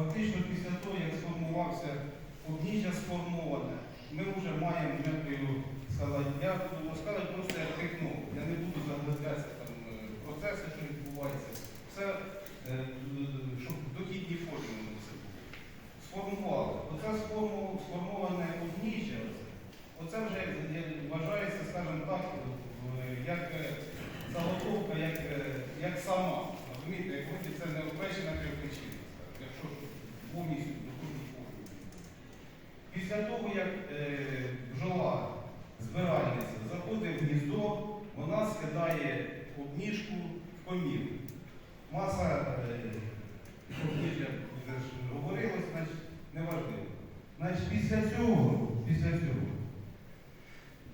Фактично після того, як сформувався обніжжя сформоване, ми вже маємо метою сказати, я буду сказати просто як технолог. Я не буду заглядатися там е, процеси, що відбувається. Все, е, щоб в дохідній формі воно все було. Сформували. Оце сформу- сформоване обніжжя, оце, оце вже е, вважається, скажімо так, в- як е, заготовка, як, е, як сама. Розумієте, як вроді це не опечена кирпичина, якщо повністю в дохідній формі. Після того, як е, бджола збиральниця заходить в гніздо, вона скидає обніжку в комір. Маса е, обніжжя вже ж говорилось, значить неважливо. Значить, після цього, після цього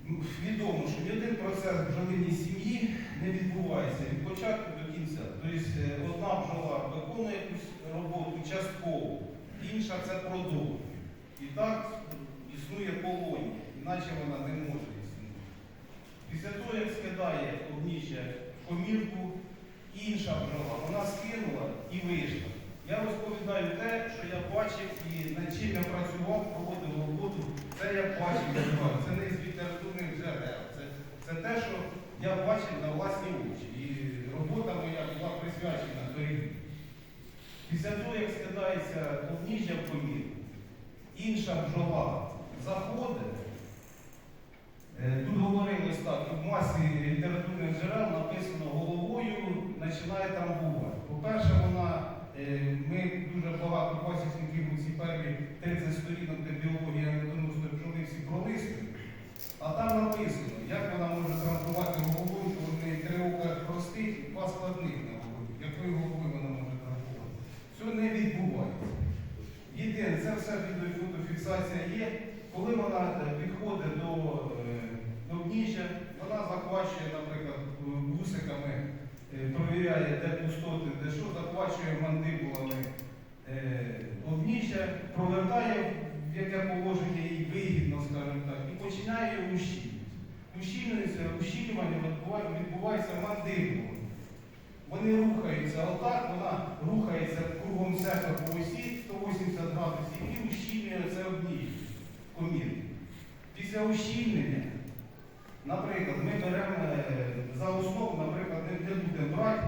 м, відомо, що ні один процес в бджолиній сім'ї не відбувається від початку до кінця. Тобто е, одна бджола виконує якусь роботу частково, інша це продовжує. І так існує полонія, іначе вона не може існувати. Після того, як скидає в комірку, інша бджола, вона скинула і вийшла. Я розповідаю те, що я бачив і над чим я працював, проводив роботу. Це я бачив, це не з літературних джерел. Це, те, що я бачив на власні очі. І робота моя була присвячена торгівлі. Після того, як скидається обніжжя в комірку, інша бджола заходить. Е, Тут говорилось так, в масі літературних джерел написано головою починає трамбувати. По-перше, вона, е, ми дуже багато пасічників у ці перві 30 сторінок, де біологія недоносної бджоли всі пролистують. А там написано, як вона може трамбувати головою, то в неї три ока простих і два складних на голові. Якою головою вона може трамбувати? Цього не відбувається. Єдине, це все відео фотофіксація є. Коли вона е, підходить до, е, до вона захвачує, наприклад, вусиками, е, провіряє, де пустоти, де що, захвачує мандибулами обніжжя, провертає, в яке положення їй вигідно, скажімо так, і починає. Ущільнюється, ущільнювання відбувається мандибулами. Вони рухаються отак, вона рухається кругом себе по осі 180 градусів і ущільнює це однією комір. Після ущільнення, наприклад, ми беремо е, за основу, наприклад, не будемо брати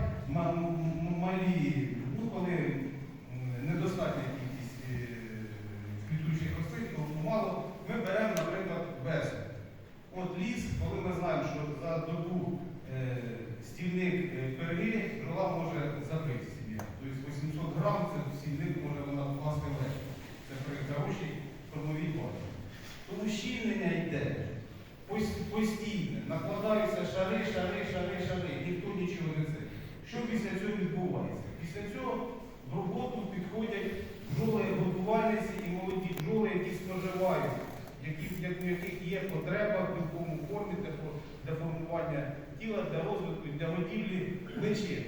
малі, ну коли м, недостатня кількість е, квітучих рослин, то мало, ми беремо, наприклад, весу. От ліс, коли ми знаємо, що за добу е, стільник е, пироги бджола може забити собі. Тобто 800 грам це стільник може вона вкласти легко. Це при хорошій кормовій базі. То ущільнення йде пос- постійне, накладаються шари, шари, шари, шари, ніхто нічого не це. Що після цього відбувається? Після цього в роботу підходять бджоли годувальниці і молоді бджоли, які споживають, які, як- у яких є потреба в білковому формі для, фо- для формування тіла, для розвитку, для годівлі.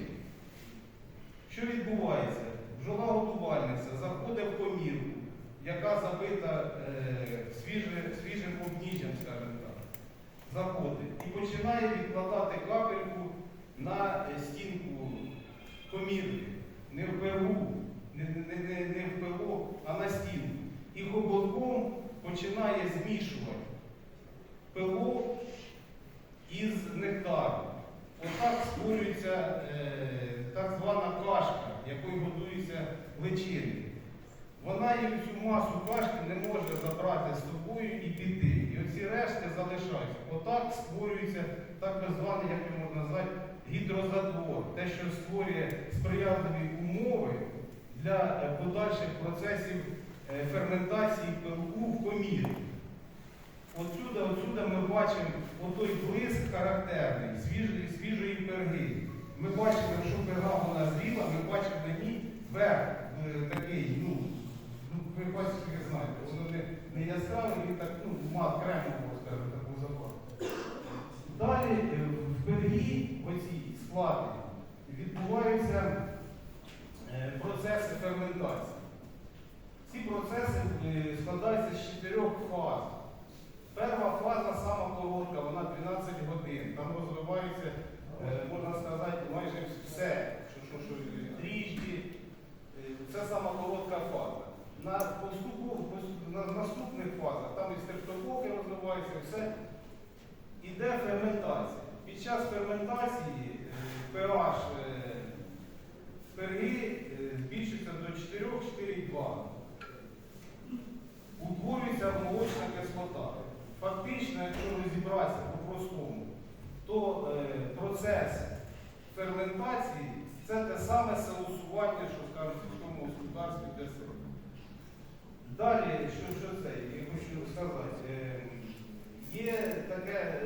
Що відбувається? Бджола годувальниця заходить в комірку, яка забита е, свіже- свіжим обніжжям, скажімо так. Заходить і починає відкладати капельку на е, стінку комірки. Не в пергу, не, не, не, не в пило, а на стінку. І хоботком починає змішувати пило із нектаром. Отак створюється е, так звана кашка, якою годуються личини. Вона цю масу кашки не може забрати з собою і піти. І оці решти залишаються. Отак створюється так званий, як його можна назвати, гідрозатвор, те, що створює сприятливі умови для е, подальших процесів е, ферментації пилку в комірі. Отсюда, отсюда ми бачимо отой блиск характерний, свіжої, свіжої перги. Ми бачимо, що перга вона зріла, ми бачимо на ній верх е, такий, ну, ну ви бачите, ви знаєте, воно не, не яскравий, він так, ну, мат кремового, скажімо, таку запах. Далі е, в пиргі, оцій складі, відбуваються е, процеси ферментації. Ці процеси складаються з чотирьох фаз. Перша фаза сама коротка, вона 12 годин. Там розвивається, е, можна сказати, майже все, що, що, дріжджі. Е, Це сама коротка фаза. На, поступово, на наступних фазах, там і стрептококи розвиваються, все. Іде ферментація. Під час ферментації е, pH перги збільшується до 4-4,2 утворюється молочна кислота. Фактично, якщо розібратися по-простому, то е, процес ферментації це те саме соусування, що скажуть в сільському господарстві для себе. Далі, що, що це, я хочу сказати, е, є таке,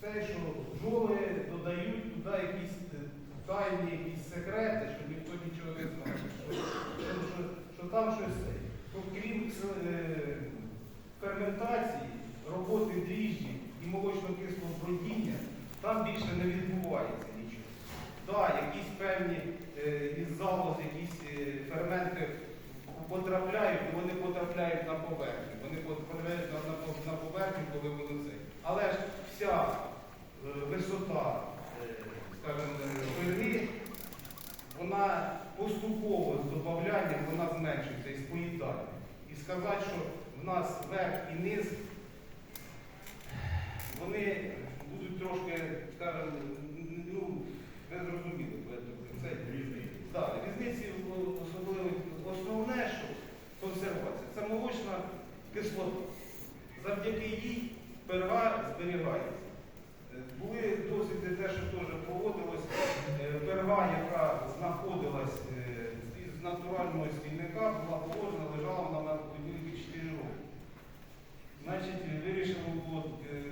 те, що бджоли додають туди якісь е, тайні, якісь секрети, що ніхто нічого не знає, що, що, що, там щось. Крім е, ферментації, роботи дріжджі і молочно-кислого бродіння, там більше не відбувається нічого. Так, якісь певні е, із залоз, якісь е, ферменти потрапляють, вони потрапляють на поверхню. Вони потрапляють на, на, на поверхню, коли вони це. Але ж вся е, висота, е, скажімо, пирги, вона поступово з додаванням вона зменшується і споїдає. І сказати, що в нас верх і низ, вони будуть трошки, скажімо, ну, ви зрозуміли, це різниці. Так, різниці особливо основне, що консервація, це молочна кислота. Завдяки їй перга зберігається. Е, Були досвіди те, що теж проводилось, е, перга, яка знаходилась е, з натурального стільника, була положена, лежала вона на поділки 4 роки. Значить, вирішили от, е,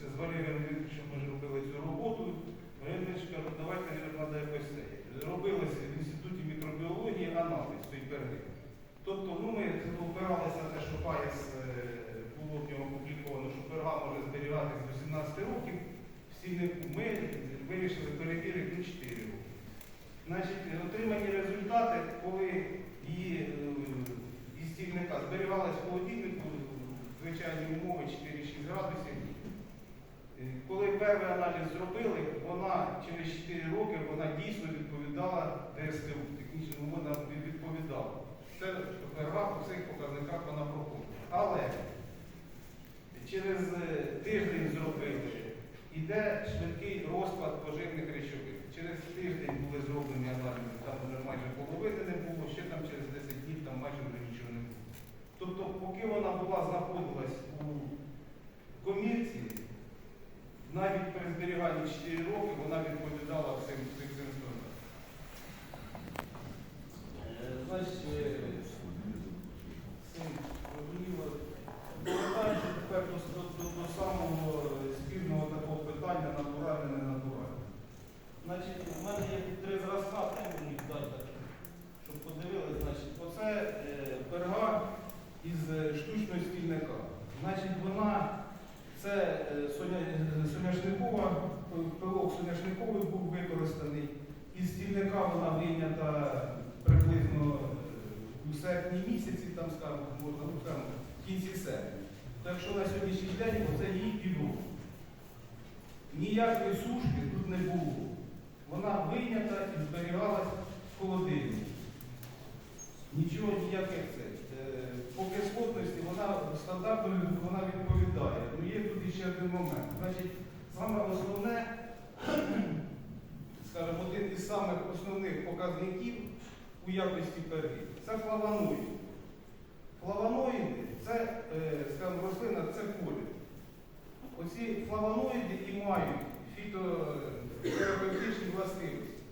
це з Валерієм Вікторовичем ми ж робили цю роботу. Валерій Вікторович каже, давайте треба якось це. Робилося в інституті мікробіології аналіз цієї перги. Тобто, ну, ми опиралися на те, що ПАЄС е, було в нього опубліковано, що перга може зберігатися до 17 років. Всі не- ми вирішили перевірити 4 роки. Значить, отримані результати, коли її е, із стільника зберігалась в холодильнику, звичайні умови 4-6 градусів. Е, Коли перший аналіз зробили, вона через 4 роки вона дійсно відповідала ДСТУ, технічному вона відповідала. Це перга по цих показниках вона проходить. Але через е, тиждень зробили, іде швидкий розклад поживних речовин. Через тиждень були зроблені аналізи, там вже майже половини не було, ще там через 10 днів там майже вже нічого не було. Тобто, поки вона була знаходилась у комірці, навіть при зберіганні 4 роки вона відповідала цим цим цим стандартам. Е, Значить, е, цим зрозуміло. Повертаючи тепер до, до, до, до самого е, спільного такого питання натуральне, не натуральне. Значить, у мене є тут три зразка, треба їх дати, так, щоб подивилися. Значить, оце е, перга із е, штучного стільника. Значить, вона це е, соня- е, соняшникова, пил- пилок соняшниковий був використаний. Із стільника вона вийнята приблизно е, у серпні місяці, там скажімо, можна скажімо, в кінці серпня. Так що на сьогоднішній день оце її підроб. Ніякої сушки тут не було. Вона вийнята і зберігалась в холодильнику. Нічого ніяких це. Е, По кислотності вона стандартно вона відповідає. Ну є тут ще один момент. Значить, саме основне, скажімо, один із самих основних показників у якості перги це флавоноїди. Флавоноїди це, е, скажімо, рослина, це колір. Оці флавоноїди і мають фіто, терапевтичні властивості.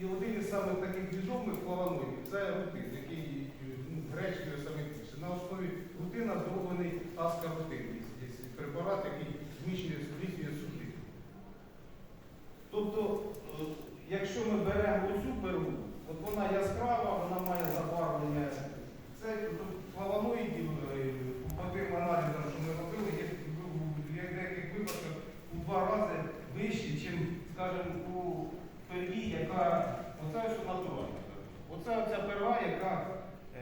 І один із самих таких біжовних флавоноїдів це рутин, який ну, гречкою саме більше. На основі рутина зроблений аскарутин, препарат, який зміщує зміщує сухи. Тобто, е, якщо ми беремо оцю перву, от вона яскрава, вона має забарвлення. Це тобто, флавоноїдів по тим аналізам, що ми робили, є в в деяких випадках у два рази вищі, ніж, скажімо, у перві, яка оце ось натуральна. Оце оця перва, яка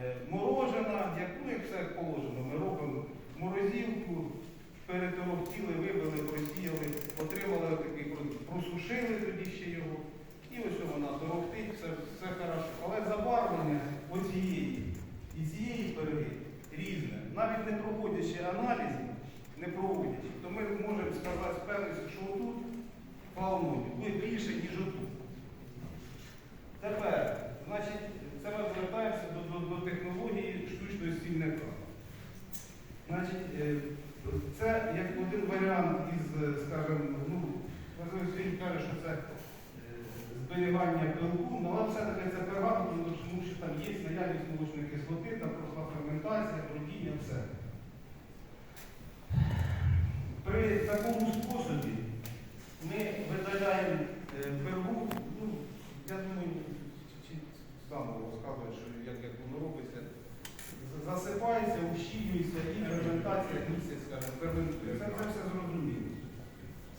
е, морожена, яку як все положено. Ми робимо морозівку, переторохтіли, вибили, просіяли, отримали такий продукт. Просушили тоді ще його. І ось вона торохтить, все, все хорошо. Але забарвлення оцієї і цієї перги різне. Навіть не проводячи аналізи, не проводячи, то ми можемо сказати з що отут флавоноїдів буде більше, ніж отут. Тепер, значить, це ми звертаємося до, до, до технології штучного стільника. Значить, е, як один варіант із, е, скажімо, ну, Василь каже, що це е, зберігання пилку, ну, але все-таки це перевага, тому що там є наявність молочної кислоти, там пройшла ферментація, бродіння, все. При такому способі ми видаляємо е, ну, я думаю, сам розказує, що як воно робиться. Засипається, ущільнюється і ферментація місяць, скажімо, ферментує. Це все зрозуміло.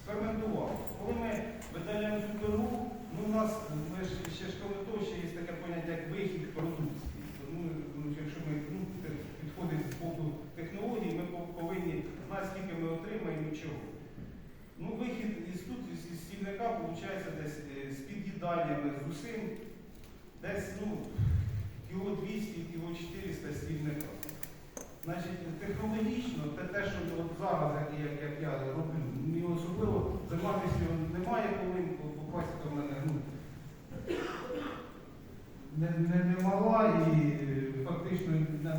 Сферментував. Коли ми видаляємо цю перву, ну у нас ми ж ще ж коли то ще є таке поняття, як вихід продукції. Тому ну, якщо ми ну, те- підходить з боку технології, ми пов- повинні знати, скільки ми отримаємо і чого. Ну, вихід із тут, із, із стільника, виходить десь е, з під'їданнями, з усім, десь ну, кіло 200, кіло 400 стільника. Значить, технологічно, те, те що от зараз, як, як, як я роблю, мені особливо займатися його немає коли, бо бо пасіка в мене ну, не, не, не мала і е, фактично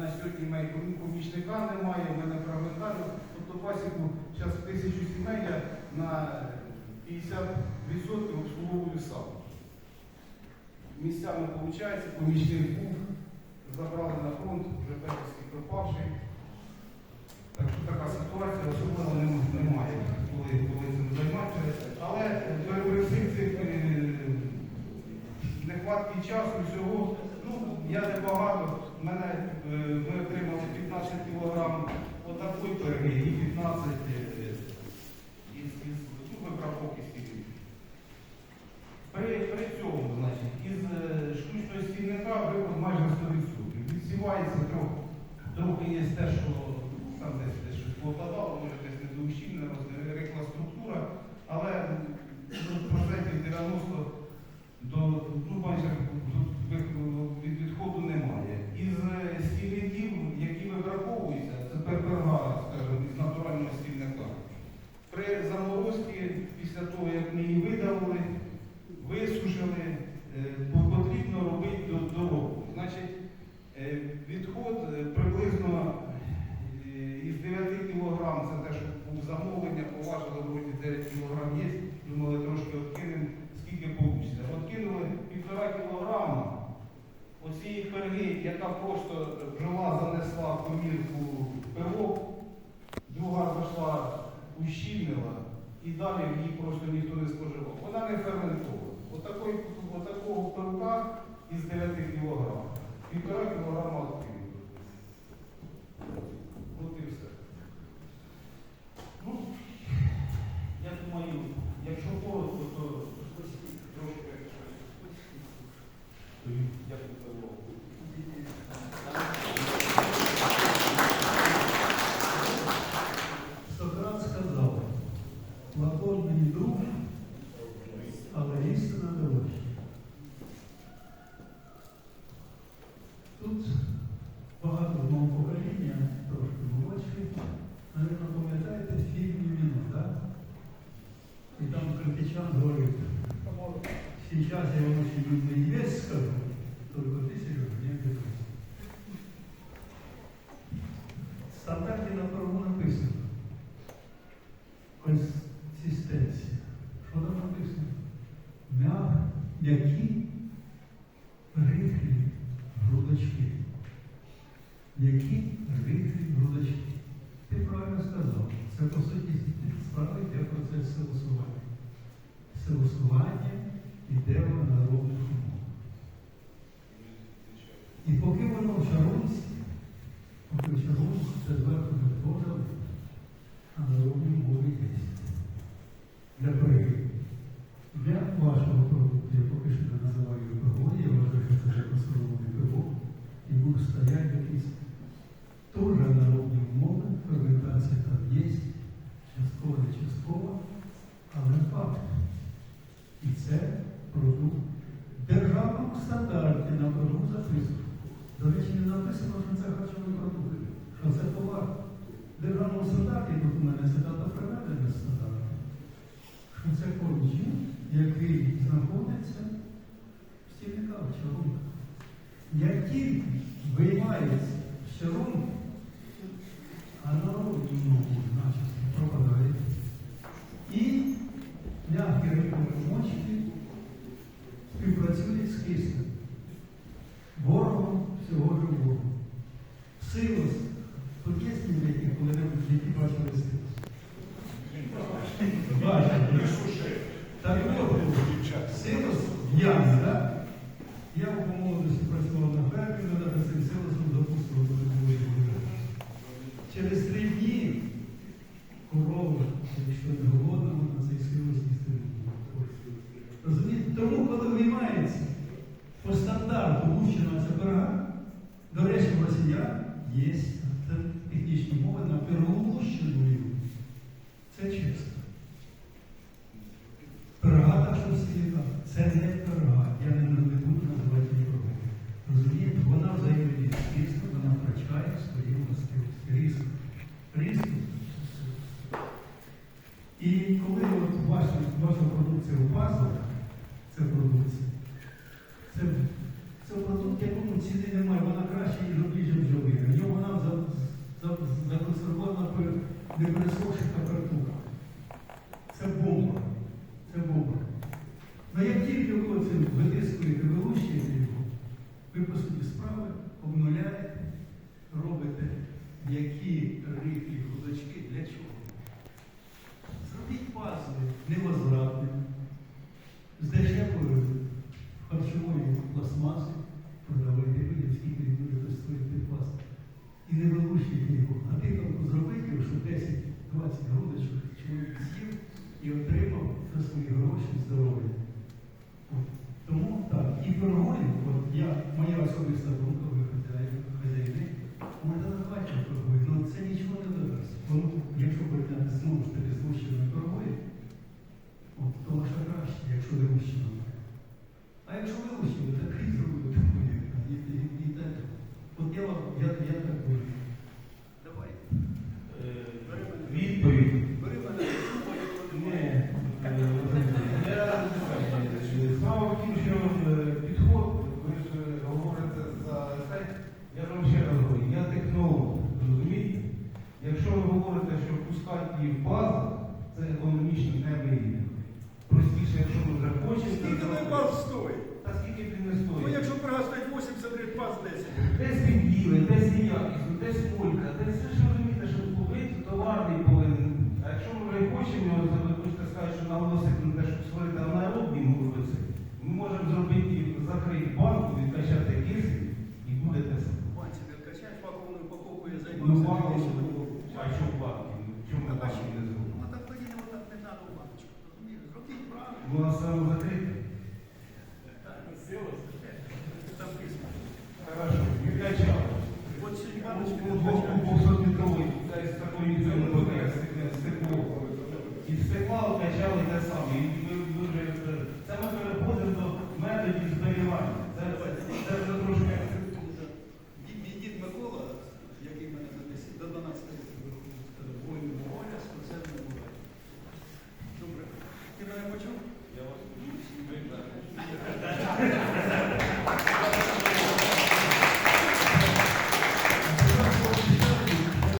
на, сьогодні моєї помічника немає, в мене фрагментарно. Тобто пасіку зараз тисячу сімей я на 50% обслуговую сам. Місцями виходить, помічник був, забрали на фронт, вже перший пропавший. Так така ситуація особливо немає, коли, коли цим займатися. Але при цих е, нехватки часу всього, ну, я небагато, мене е, ми отримали 15 кілограм отакої і 15 е, із, із ну, вибрав стільки. При, при цьому, значить, із е, штучного стільника вивод майже 100%. Відсівається трохи. Трохи є те, що там десь, десь щось попадало, може десь недоущільна, рекла структура, але ну, процентів 90 до, ну, майже до- від від відходу немає. Із е, стільників, які вибраковуються, це перперга, скажімо, із натурального стільника. При заморозці, після того, як ми її видавили, висушили, е, бо потрібно робити до, до року. Значить, е, відход е, приблизно е, із 9 кг, це те, що був замовлення, поважили, вроді 9 кг є, думали трошки откинемо, скільки вийде. Откинули півтора кілограма оцієї перги, яка просто бджола занесла в комірку пирог, друга зайшла, ущільнила, і далі її просто ніхто не споживав. Вона не ферментована. Отакої, отакого пирука із 9 кг. Півтора кілограма відкинули. От і все. Ну, я думаю, якщо коротко, то трошки щось. Дякую за увагу. Сократ сказав, Платон мені друг, але істина дорожча. Тут багато мого покоління, трошки молодші, навіть пам'ятаєте фільм «Міно», так? І там Карпічан говорить, сейчас я вам очень любный вес скажу, только ты, Сережа, не обижайся. В стандарті на есть технічні мови на Перугощиною. Це чесно. не перескочить на. Це бомба. Це бомба. Але як тільки ви це витискуєте, вилучуєте його, ви, по суті, справи обнуляєте, робите м'які рихлі кулачки. Для чого? Зробіть пазли невозвратними, з дешевою харчової пластмаси, продавайте людям, скільки буде стоїти пластик. І не вилучуйте його. 10-20 годичок чоловік з'їв і отримав за свої гроші здоров'я. півбази це економічно невигідно. Простіше, якщо ми вже хочемо... Скільки не баз стоїть? Та скільки він не стоїть? Ну якщо прага 83 баз 10. Десь він діли, десь він якісно, десь колька, десь все, що розумієте, що купити, товарний повинен. А якщо ми вже хочемо, ви хочете сказати, що наголосити на те, щоб створити анаеробні вулиці, ми можемо зробити, і закрити банку, відкачати кисень і буде те саме. Банці не вакуумну упаковку я займаюся. Ну, вакуумну, а що вакуумну? Чому так не зробили? А так тоді не треба була. Розумієш? Зробіть правильно. Вона саме закрита.